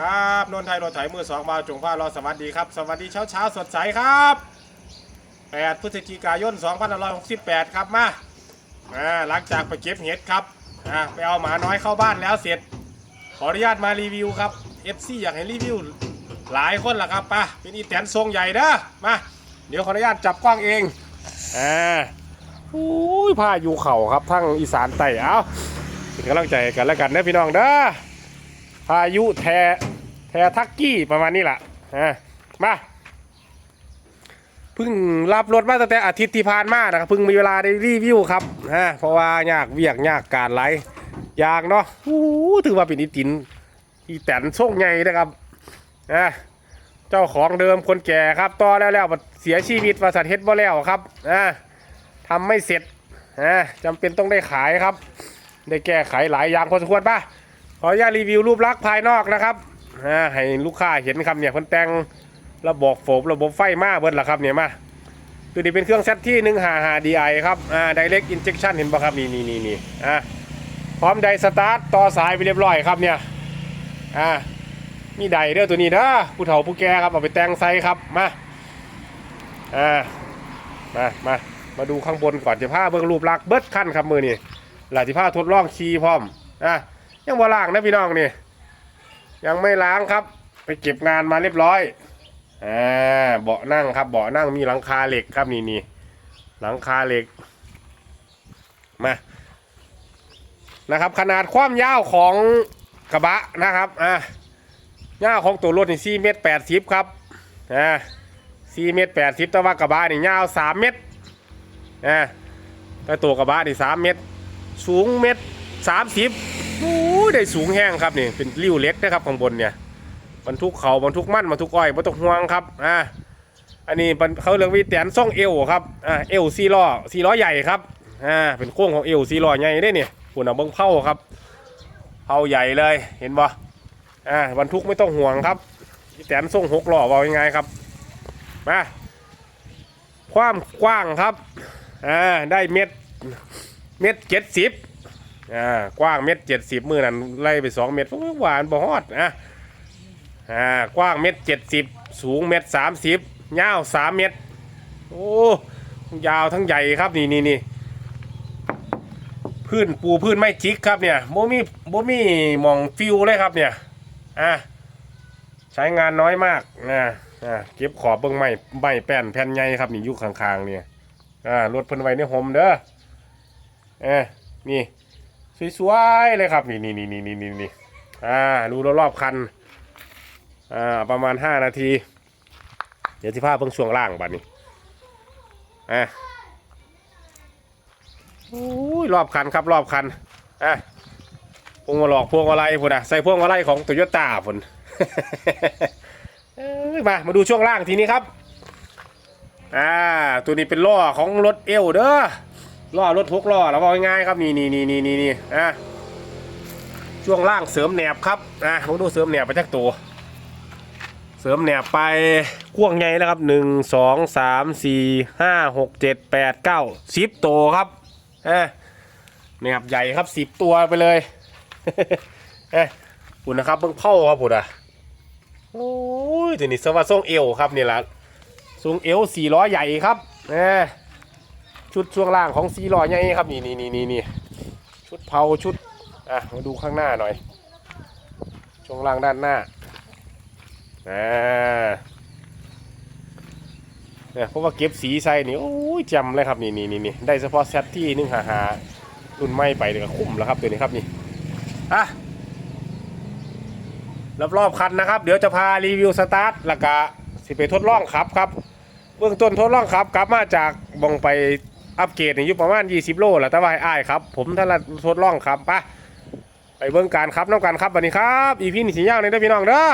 ครับนนทไทยรถไถมือสองบาจงผ้ารอสวัสดีครับ สวัสดีเช้าเช้าๆสดใสครับ8พฤศจิกายน2568 ครับมาอ่าหลังจากไปเก็บเห็ดครับอ่าไปเอาหมาน้อยเข้าบ้านแล้วเสร็จ ขออนุญาตมารีวิวครับ FC อยากให้รีวิวหลายคนละครับป่ะเป็นอีแตนทรงใหญ่เด้อมาเดี๋ยวขออนุญาตจับกล้องเองอ่าอุ้ยผ้าอยู่เข่าครับทั้งอีสานใต้เอาเป็นกำลังใจกันแล้วกันนะพี่น้องเด้อ พายุแทแททักกี้ประมาณนี้แหละอะมาเพิ่งรับรถมาตั้งแต่อาทิตย์ที่ผ่านมานะครับเพิ่งมีเวลาได้รีวิวครับฮะเพราะว่ายากเวียกยากการไหลยากเนาะโอ้ถือว่าเป็นอีตินอีแตนส่งใหญ่นะครับอะเจ้าของเดิมคนแก่ครับต่อแล้วแล้วเสียชีวิตประสาทเฮ็ดบ่แล้วครับอะทำไม่เสร็จอะจำเป็นต้องได้ขายครับ ได้แก้ไขหลายอย่างพอสมควรป่ะ ขออนุญาตรีวิวรูปลักษณ์ภายนอกนะครับให้ลูกค้าเห็นครับเนี่ยเพิ่นแต่งระบบโฟมระบบไฟมาเบิดละครับเนี่ยมาตัวนี้เป็นเครื่องเซตที่1 5 5 DI ครับอ่า direct injection เห็นป่ะครับนี่นี่นี่นี่อ่าพร้อมไดสตาร์ทต่อสายไปเรียบร้อยครับเนี่ยอ่ามีไดเด้อตัวนี้นะผู้เฒ่าผู้แก่ครับเอาไปแต่งไซครับมาอ่ามามามาดูข้างบนก่อนจะพาเบิ่งรูปลักษณ์เบิดขั้นครับมือนี่หลายที่พาทดลองขี่พร้อมอะ ยังบ่ล้างนะพี่น้องนี่ ยังไม่ล้างครับ ไปเก็บงานมาเรียบร้อยอ่าเบาะนั่งครับเบาะนั่งมีหลังคาเหล็กครับนี่นี่หลังคาเหล็กมานะครับ ขนาดความยาวของกระบะนะครับอ่ายาวของตัวรถนี่4เมตร80ครับอ่า4เมตร80แต่ว่ากระบะนี่ยาว3เมตรอ่าแต่ตัวกระบะนี่3เมตร สูงเมตร 30โอ้ยได้สูงแห้งครับนี่เป็นริ้วเล็กนะครับข้างบนเนี่ยบรรทุกเขาบรรทุกมันบรรทุกอ้อยบรรทุกห่วงครับอ่าอันนี้เขาเรียกวิแตนซ่องเอวครับอ่าเอวซีล้อซีล้อใหญ่ครับอ่าเป็นโค้งของเอวซีล้อใหญ่ได้เนี่ยคุณเอาเบิ้งเผาครับเผาใหญ่เลยเห็นบ่อ่าบรรทุกไม่ต้องห่วงครับวิแตนส่องหกล้อว่ายังไงครับมาความกว้างครับอ่าได้เม็ดเม็ดเจ็ดสิบ อ่ากว้างเม็ดเจ็ดสิบมือนั่นไล่ไปสองเม็ดหวานบ่ฮอดอะอ่ากว้างเม็ดเจ็ดสิบสูงเม็ดสามสิบยาวสามเม็ดโอ้ยาวทั้งใหญ่ครับนี่นี่นี่พื้นปูพื้นไม่จิกครับเนี่ยโบมี่โบมีหมองฟิวเลยครับเนี่ยอะใช้งานน้อยมากนะอะเก็บขอบเบิ้องไม้ใบแป้นแผ่นใหญ่ครับนี่ยู่ข้างๆเนี่ยอ่ารถเพิ่นไว้ในโฮมเด้อเอ้นี่ สวยๆเลยครับนี่นี่นี่นี่นี่นี่อ่าดูรอบๆคันอ่าประมาณ5นาที เดี๋ยวที่ภาพเพิ่งช่วงล่างบัดนี้อะโอ้ยรอบคันครับรอบคันอะพวงมาหลอกพวงมาลัยพุ่นอะใส่พวงมาลัยของโตโยต้าพุ่นเอ้ยมามาดูช่วงล่างทีนี้ครับอ่าตัวนี้เป็นล้อของรถเอวเด้อ ล้อรถหกล้อแล้วว่าง่ายๆครับนี่นี่นี่นี่นี่นี่อะช่วงล่างเสริมแหนบครับอะผมดูเสริมแหนบไปจักตัวเสริมแหนบไปพ่วงใหญ่แล้วครับหนึ่งสองสามสี่ห้าหกเจ็ดแปดเก้าสิบตัวครับอะแหนบใหญ่ครับสิบตัวไปเลยเอ้ปุ่นนะครับเพิ่งเผาครับปุ่นอะโอ้ยทีนี้สวัสดิ์ทรงเอวครับนี่แหละทรงเอวสี่ล้อใหญ่ครับเอ้ ชุดช่วงล่างของซีลอยใหญ่ครับนี่นี่นี่นี่นี่ชุดเผาชุดอะมาดูข้างหน้าหน่อย ช่วงล่างด้านหน้าอ่าเนี่ยเพราะว่าเก็บสีใส่นี่โอ้ยจำเลยครับนี่นี่นี่นี่ได้เฉพาะเซตที่หนึ่งหาหารุ่นไม่ไปเดี๋ยวคุ้มแล้วครับตัวนี้ครับนี่อะรอบรอบคันนะครับ เดี๋ยวจะพารีวิวสตาร์ทแล้วก็สิไปทดลองขับครับ เบื้องต้นทดลองครับกลับมาจากบองไป อัปเกรดในอยู่ประมาณ 20 โลแหละแต่ว่าให้อ้ายครับ ผมถ้านละทดลองครับไปไปเบื้องการครับน้องกันครับวันนี้ครับ อีพีนี่สิยาวเลยเด้อพี่น้องเด้อ